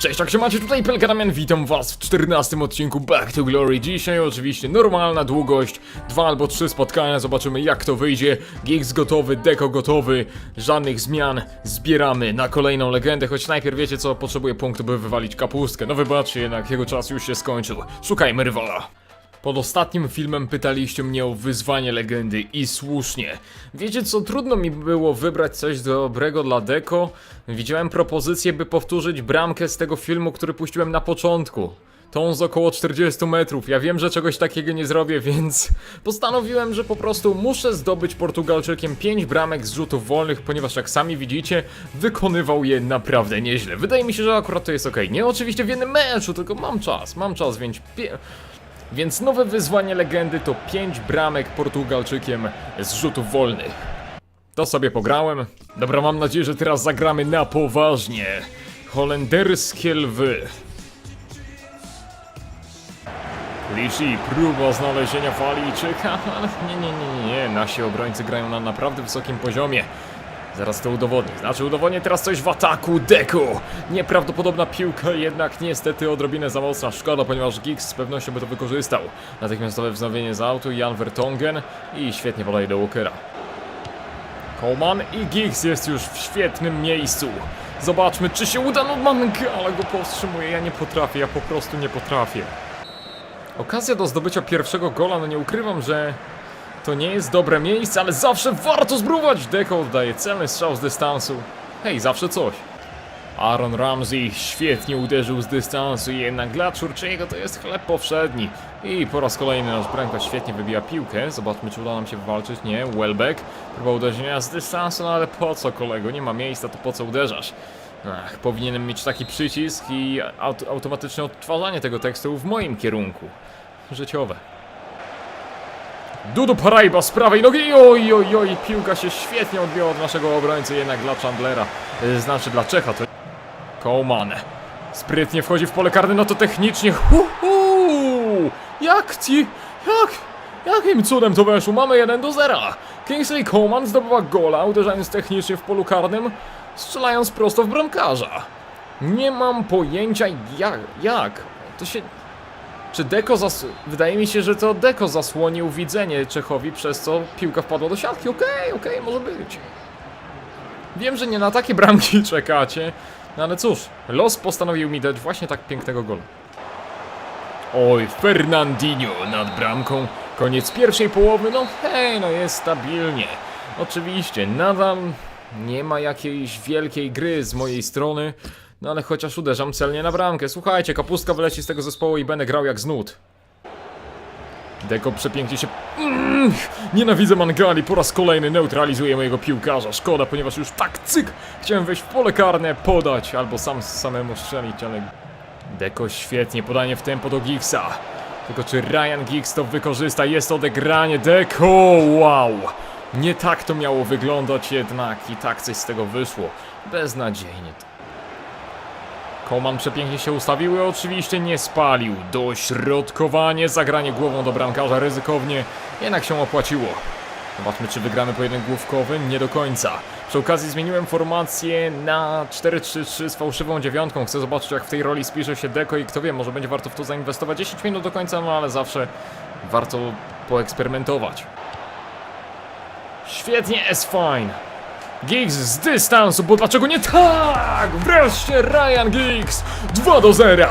Cześć, jak się macie? Tutaj Pelkadamian, witam was w 14 odcinku Back to Glory. Dzisiaj oczywiście normalna długość, dwa albo trzy spotkania, zobaczymy jak to wyjdzie. Gigs gotowy, deko gotowy, żadnych zmian, zbieramy na kolejną legendę, choć najpierw wiecie co, potrzebuję punktu, by wywalić kapustkę. No wybaczcie, jednak jego czas już się skończył. Szukajmy rywala. Pod ostatnim filmem pytaliście mnie o wyzwanie legendy i słusznie. Wiecie co, trudno mi było wybrać coś dobrego dla Deko. Widziałem propozycję, by powtórzyć bramkę z tego filmu, który puściłem na początku. Tą z około 40 metrów. Ja wiem, że czegoś takiego nie zrobię, więc postanowiłem, że po prostu muszę zdobyć Portugalczykiem 5 bramek z rzutów wolnych, ponieważ jak sami widzicie, wykonywał je naprawdę nieźle. Wydaje mi się, że akurat to jest ok. Nie oczywiście w jednym meczu, tylko mam czas, mam czas, więc... Pie... Więc nowe wyzwanie legendy to 5 bramek Portugalczykiem z rzutów wolnych. To sobie pograłem. Dobra, mam nadzieję, że teraz zagramy na poważnie. Holenderskie lwy. Liczy próba znalezienia fali i czeka, ale nie, nie, nie, nie. Nasi obrońcy grają na naprawdę wysokim poziomie. Zaraz to udowodnię. Znaczy udowodnię teraz coś w ataku Deku. Nieprawdopodobna piłka, jednak niestety odrobinę za mocna. Szkoda, ponieważ Giggs z pewnością by to wykorzystał. Natychmiastowe wznowienie z autu, Jan Vertongen i świetnie podaje do Walkera. Coleman i Giggs jest już w świetnym miejscu. Zobaczmy, czy się uda. No mam ale go powstrzymuje. Ja nie potrafię, ja po prostu nie potrafię. Okazja do zdobycia pierwszego gola, no nie ukrywam, że to nie jest dobre miejsce, ale zawsze warto spróbować. Deko oddaje celny strzał z dystansu. Hej, zawsze coś. Aaron Ramsey świetnie uderzył z dystansu, jednak dla Czurczyego to jest chleb powszedni. I po raz kolejny nasz bramkarz świetnie wybija piłkę. Zobaczmy, czy uda nam się wywalczyć. Nie, Welbeck. Próba uderzenia z dystansu, no ale po co kolego? Nie ma miejsca, to po co uderzasz? Ach, powinienem mieć taki przycisk i aut automatyczne odtwarzanie tego tekstu w moim kierunku. Życiowe. Dudu Paraiba z prawej nogi, oj, oj, oj, piłka się świetnie odbiła od naszego obrońcy, jednak dla Chandlera, y, znaczy dla Czecha to... Coleman, sprytnie wchodzi w pole karne, no to technicznie, hu, hu, jak ci, jak, jakim cudem to weszło, mamy 1 do 0. Kingsley Coleman zdobywa gola, uderzając technicznie w polu karnym, strzelając prosto w bramkarza. Nie mam pojęcia jak, jak, to się czy Deko zas... Wydaje mi się, że to Deko zasłonił widzenie Czechowi, przez co piłka wpadła do siatki. Okej, okej, może być. Wiem, że nie na takie bramki czekacie, no ale cóż, los postanowił mi dać właśnie tak pięknego gola. Oj, Fernandinho nad bramką. Koniec pierwszej połowy, no hej, no jest stabilnie. Oczywiście, nadal nie ma jakiejś wielkiej gry z mojej strony, no ale chociaż uderzam celnie na bramkę. Słuchajcie, kapustka wyleci z tego zespołu i będę grał jak z nut. Deko przepięknie się... Mm, nienawidzę Mangali, po raz kolejny neutralizuje mojego piłkarza. Szkoda, ponieważ już tak cyk chciałem wejść w pole karne, podać albo sam samemu strzelić, ale... Deko świetnie, podanie w tempo do Giggsa. Tylko czy Ryan Giggs to wykorzysta? Jest odegranie Deko, wow! Nie tak to miało wyglądać jednak i tak coś z tego wyszło. Beznadziejnie to. Koman przepięknie się ustawił i oczywiście nie spalił. Dośrodkowanie, zagranie głową do bramkarza ryzykownie, jednak się opłaciło. Zobaczmy, czy wygramy pojedynek główkowy. Nie do końca. Przy okazji zmieniłem formację na 4-3-3 z fałszywą dziewiątką. Chcę zobaczyć, jak w tej roli spisze się Deko i kto wie, może będzie warto w to zainwestować 10 minut do końca, no ale zawsze warto poeksperymentować. Świetnie, jest fine. Giggs z dystansu, bo dlaczego nie tak? Wreszcie Ryan Giggs 2 do 0.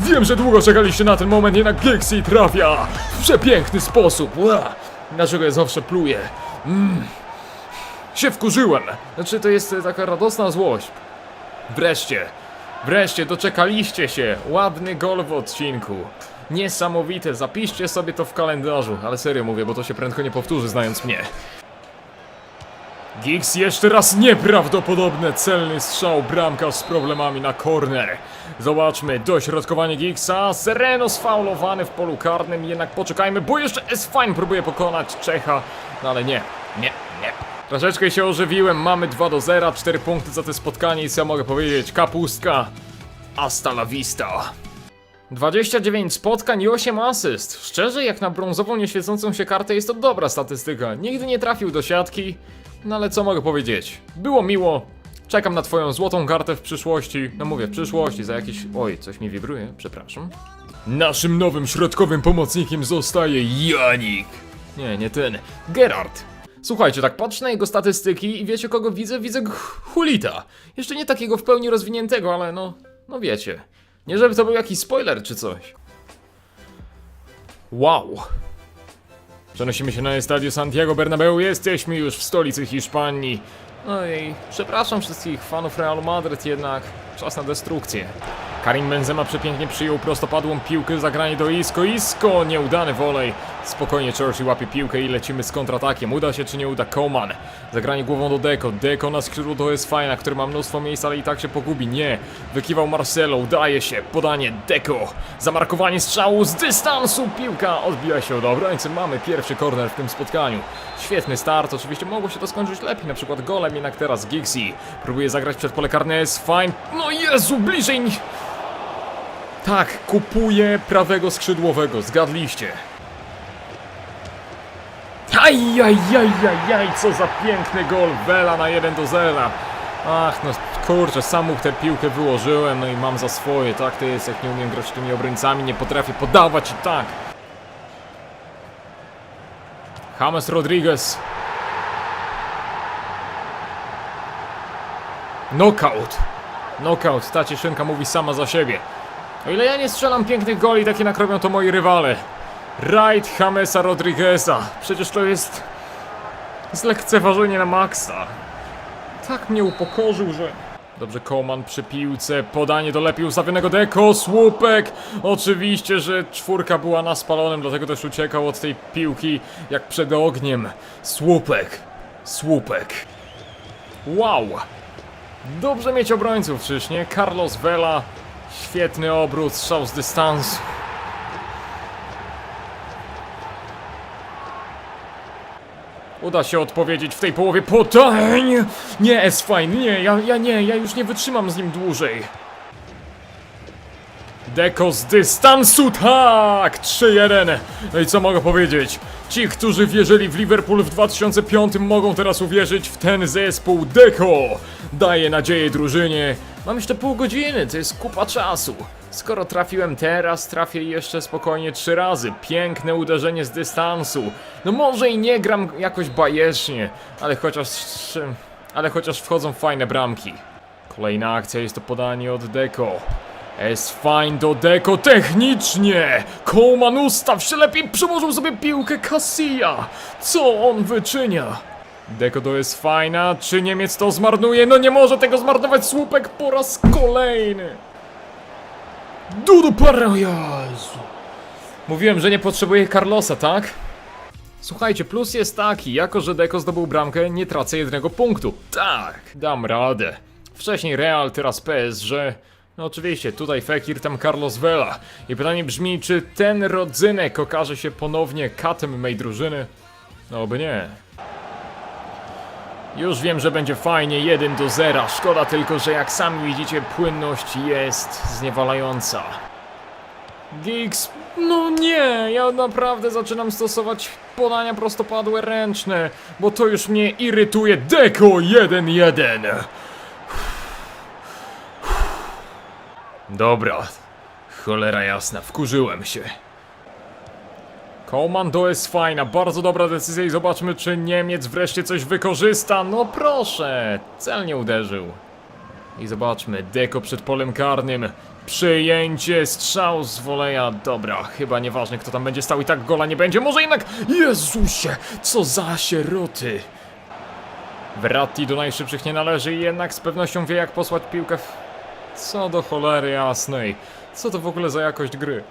Wiem, że długo czekaliście na ten moment, jednak Giggs i trafia w przepiękny sposób. Ła. Dlaczego ja zawsze pluję? Mm. Się wkurzyłem. Znaczy, to jest taka radosna złość. Wreszcie, wreszcie doczekaliście się. Ładny gol w odcinku. Niesamowite, zapiszcie sobie to w kalendarzu. Ale serio mówię, bo to się prędko nie powtórzy, znając mnie. Giggs jeszcze raz nieprawdopodobne celny strzał, bramkarz z problemami na corner. Zobaczmy, dośrodkowanie Giggsa, Sereno sfaulowany w polu karnym, jednak poczekajmy, bo jeszcze S-Fine próbuje pokonać Czecha, no ale nie, nie, nie. Troszeczkę się ożywiłem, mamy 2 do 0, 4 punkty za te spotkanie i co ja mogę powiedzieć, kapustka, hasta la vista. 29 spotkań i 8 asyst. Szczerze, jak na brązową nieświecącą się kartę jest to dobra statystyka. Nigdy nie trafił do siatki, no ale co mogę powiedzieć? Było miło, Czekam na twoją złotą kartę w przyszłości. No mówię, w przyszłości, za jakieś... Oj, coś mi wibruje, przepraszam. Naszym nowym środkowym pomocnikiem zostaje Janik. Nie, nie ten. Gerard. Słuchajcie, tak patrzę na jego statystyki i wiecie kogo widzę? Widzę Hulita. Jeszcze nie takiego w pełni rozwiniętego, ale no, no wiecie. Nie żeby to był jakiś spoiler czy coś. Wow. Przenosimy się na Estadio Santiago Bernabeu, jesteśmy już w stolicy Hiszpanii. No i przepraszam wszystkich fanów Realu Madryt, jednak czas na destrukcję. Karim Benzema przepięknie przyjął prostopadłą piłkę, zagranie do Isco, Isco, nieudany wolej. Spokojnie Churchill łapie piłkę i lecimy z kontratakiem. Uda się czy nie uda? Coman. Zagranie głową do Deco, Deco na skrzydło to jest fajna, który ma mnóstwo miejsca, ale i tak się pogubi. Nie. Wykiwał Marcelo, udaje się, podanie Deco. Zamarkowanie strzału z dystansu, piłka odbija się od obrońcy. Mamy pierwszy korner w tym spotkaniu. Świetny start, oczywiście mogło się to skończyć lepiej, na przykład golem, jednak teraz Gixi próbuje zagrać przed pole karne, jest fine. No Jezu, bliżej tak, kupuję prawego skrzydłowego, zgadliście. Ajajajajaj, co za piękny gol Vela na 1 do 0. Ach, no kurczę, sam tę piłkę wyłożyłem, no i mam za swoje, tak to jest, jak nie umiem grać tymi obrońcami, nie potrafię podawać i tak. James Rodriguez. Knockout. Knockout, ta cieszynka mówi sama za siebie. O ile ja nie strzelam pięknych goli, takie nakrobią to moi rywale. Right Jamesa Rodrigueza. Przecież to jest... jest lekceważenie na maksa. Tak mnie upokorzył, że... Dobrze, Koman przy piłce, podanie do lepiej ustawionego Deko, słupek! Oczywiście, że czwórka była na spalonym, dlatego też uciekał od tej piłki jak przed ogniem. Słupek, słupek. Wow! Dobrze mieć obrońców, czyż nie? Carlos Vela, świetny obrót, strzał z dystansu. Uda się odpowiedzieć w tej połowie podań! Nie, S-Fine, nie, ja, ja nie, ja już nie wytrzymam z nim dłużej. Deko z dystansu, tak! 3-1. No i co mogę powiedzieć? Ci, którzy wierzyli w Liverpool w 2005 mogą teraz uwierzyć w ten zespół Deko. Daje nadzieję drużynie. Mam jeszcze pół godziny, to jest kupa czasu. Skoro trafiłem teraz, trafię jeszcze spokojnie trzy razy. Piękne uderzenie z dystansu. No może i nie gram jakoś bajecznie, ale chociaż... Ale chociaż wchodzą fajne bramki. Kolejna akcja jest to podanie od Deko. Jest fine do Deko technicznie! Coleman ustaw się lepiej, przyłożył sobie piłkę Casilla! Co on wyczynia? Deko to jest fajna, czy Niemiec to zmarnuje? No nie może tego zmarnować słupek po raz kolejny! Dudu para... Jezu. Mówiłem, że nie potrzebuję Carlosa, tak? Słuchajcie, plus jest taki, jako że Deko zdobył bramkę, nie tracę jednego punktu. Tak, dam radę. Wcześniej Real, teraz PSG. No oczywiście, tutaj Fekir, tam Carlos Vela. I pytanie brzmi, czy ten rodzynek okaże się ponownie katem mej drużyny? No oby nie. Już wiem, że będzie fajnie 1 do 0. Szkoda tylko, że jak sami widzicie, płynność jest zniewalająca. Giggs, no nie, ja naprawdę zaczynam stosować podania prostopadłe ręczne, bo to już mnie irytuje. Deko 1-1. Dobra, cholera jasna, wkurzyłem się. Komando jest fajna, bardzo dobra decyzja i zobaczmy, czy Niemiec wreszcie coś wykorzysta. No proszę, celnie uderzył. I zobaczmy, Deko przed polem karnym. Przyjęcie, strzał z woleja. Dobra, chyba nieważne kto tam będzie stał i tak gola nie będzie. Może jednak... Jezusie, co za sieroty. Verratti do najszybszych nie należy i jednak z pewnością wie jak posłać piłkę w... Co do cholery jasnej. Co to w ogóle za jakość gry?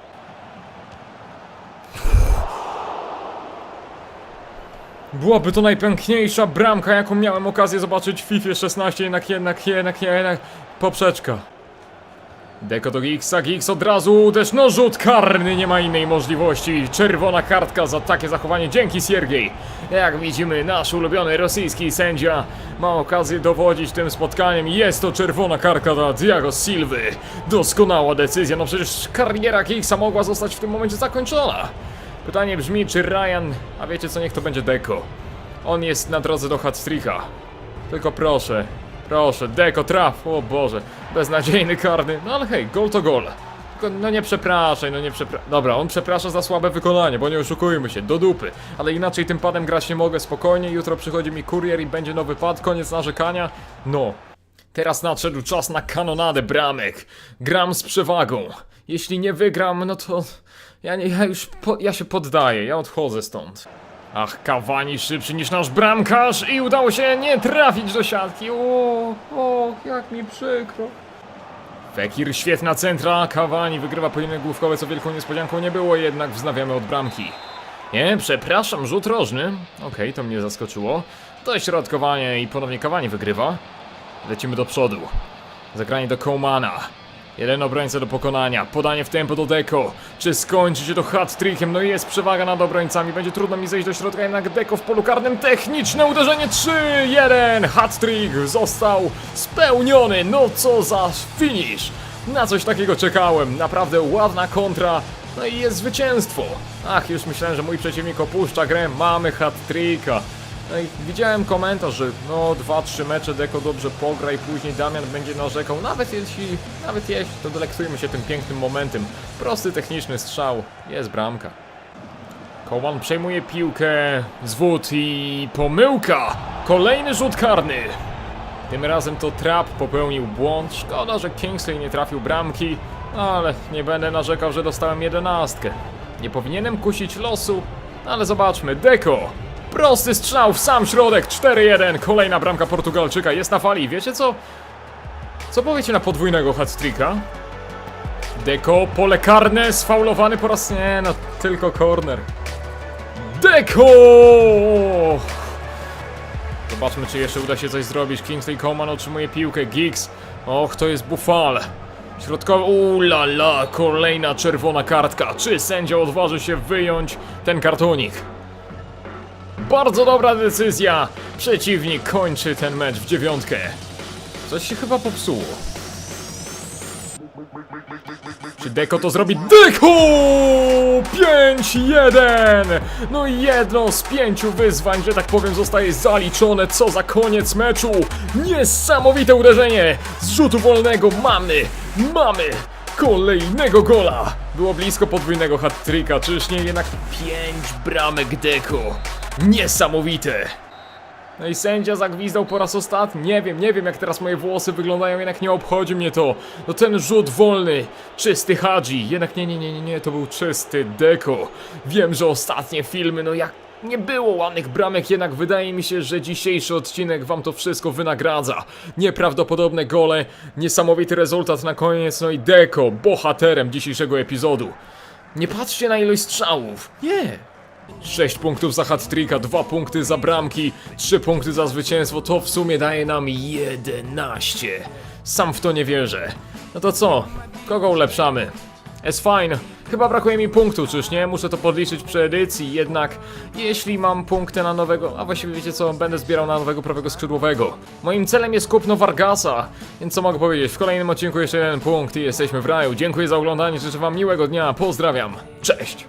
Byłaby to najpiękniejsza bramka, jaką miałem okazję zobaczyć w FIFA 16, jednak, jednak, jednak, jednak, poprzeczka. Deko do Giggsa, Giggs od razu uderz, no rzut karny, nie ma innej możliwości. Czerwona kartka za takie zachowanie, dzięki Siergiej. Jak widzimy, nasz ulubiony rosyjski sędzia ma okazję dowodzić tym spotkaniem. Jest to czerwona kartka dla Diego Silwy. Doskonała decyzja, no przecież kariera Giggsa mogła zostać w tym momencie zakończona. Pytanie brzmi, czy Ryan, a wiecie co, niech to będzie Deko. On jest na drodze do hat Tylko proszę, Proszę, Deko, traf, o Boże, beznadziejny karny, no ale hej, gol to gol. Tylko, no nie przepraszaj, no nie przepraszaj. Dobra, on przeprasza za słabe wykonanie, bo nie oszukujmy się, do dupy. Ale inaczej tym padem grać nie mogę spokojnie, jutro przychodzi mi kurier i będzie nowy pad, koniec narzekania. No. Teraz nadszedł czas na kanonadę bramek. Gram z przewagą. Jeśli nie wygram, no to... Ja, nie, ja już, po, ja się poddaję, ja odchodzę stąd. Ach, Kawani szybszy niż nasz bramkarz i udało się nie trafić do siatki. O, o, jak mi przykro. Fekir, świetna centra, Kawani wygrywa pojedynek główkowy, co wielką niespodzianką nie było, jednak wznawiamy od bramki. Nie, przepraszam, rzut rożny. Okej, to mnie zaskoczyło. Dośrodkowanie i ponownie Kawani wygrywa. Lecimy do przodu. Zagranie do Coumana. Jeden obrońca do pokonania. Podanie w tempo do Deko. Czy skończy się to hat-trickiem? No i jest przewaga nad obrońcami. Będzie trudno mi zejść do środka, jednak Deko w polu karnym. Techniczne uderzenie 3-1. Hat-trick został spełniony. No co za finish. Na coś takiego czekałem. Naprawdę ładna kontra. No i jest zwycięstwo. Ach, już myślałem, że mój przeciwnik opuszcza grę. Mamy hat-tricka. No i widziałem komentarz, że no 2-3 mecze Deko dobrze pogra i później Damian będzie narzekał. Nawet jeśli, nawet jeśli, to delektujmy się tym pięknym momentem. Prosty techniczny strzał, jest bramka. Kołan przejmuje piłkę, zwód i pomyłka! Kolejny rzut karny! Tym razem to Trap popełnił błąd. Szkoda, że Kingsley nie trafił bramki, ale nie będę narzekał, że dostałem jedenastkę. Nie powinienem kusić losu, ale zobaczmy. Deko! Prosty strzał w sam środek, 4-1. Kolejna bramka Portugalczyka jest na fali. Wiecie co? Co powiecie na podwójnego hat-tricka? Deko, pole karne, sfaulowany po raz... Nie, no tylko corner. Deko! Zobaczmy, czy jeszcze uda się coś zrobić. Kingsley Coman otrzymuje piłkę. Giggs. Och, to jest Buffal. Środkowy. Ula la, kolejna czerwona kartka. Czy sędzia odważy się wyjąć ten kartonik? Bardzo dobra decyzja. Przeciwnik kończy ten mecz w dziewiątkę. Coś się chyba popsuło. Czy Deko to zrobi? Deko! 5-1! No i jedno z pięciu wyzwań, że tak powiem, zostaje zaliczone. Co za koniec meczu! Niesamowite uderzenie! Z rzutu wolnego mamy! Mamy! Kolejnego gola! Było blisko podwójnego hat-tricka, czyż nie? Jednak pięć bramek Deko. Niesamowite! No i sędzia zagwizdał po raz ostatni. Nie wiem, nie wiem jak teraz moje włosy wyglądają, jednak nie obchodzi mnie to. No ten rzut wolny, czysty Hadzi. Jednak nie, nie, nie, nie, nie, to był czysty Deko. Wiem, że ostatnie filmy, no jak nie było ładnych bramek, jednak wydaje mi się, że dzisiejszy odcinek wam to wszystko wynagradza. Nieprawdopodobne gole, niesamowity rezultat na koniec, no i Deko, bohaterem dzisiejszego epizodu. Nie patrzcie na ilość strzałów. Nie, 6 punktów za hat-tricka, 2 punkty za bramki, 3 punkty za zwycięstwo, to w sumie daje nam 11. Sam w to nie wierzę. No to co? Kogo ulepszamy? Jest fine. Chyba brakuje mi punktu, czyż nie? Muszę to podliczyć przy edycji, jednak jeśli mam punkty na nowego, a właściwie wiecie co, będę zbierał na nowego prawego skrzydłowego. Moim celem jest kupno Vargasa, więc co mogę powiedzieć? W kolejnym odcinku jeszcze jeden punkt i jesteśmy w raju. Dziękuję za oglądanie, życzę wam miłego dnia, pozdrawiam, cześć!